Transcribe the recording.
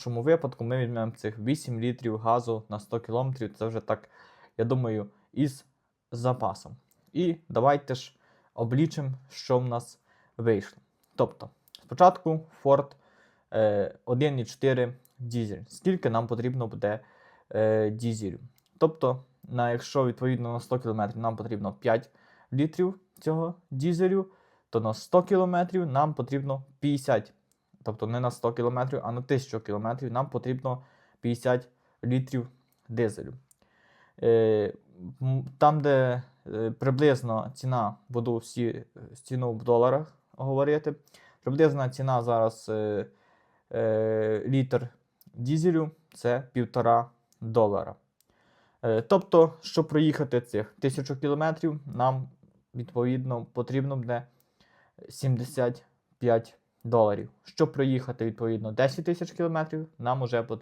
нашому випадку ми візьмемо цих 8 літрів газу на 100 км. Це вже так, я думаю, із запасом. І давайте ж облічимо, що в нас вийшло. Тобто, спочатку Ford е, 1,4 дізель. Скільки нам потрібно буде е, дізелю? Тобто, на, якщо відповідно на 100 км нам потрібно 5 літрів цього дізелю, то на 100 км нам потрібно 50. Тобто не на 100 км, а на 1000 км нам потрібно 50 літрів дизелю. Е, там, де е, приблизно ціна, буду всі е, ціну в доларах говорити. Приблизна ціна зараз літр дізелю це 1,5 долара. Тобто, щоб проїхати цих 1000 кілометрів, нам відповідно потрібно буде 75 доларів. Щоб проїхати відповідно 10 тисяч кілометрів, нам уже потрібно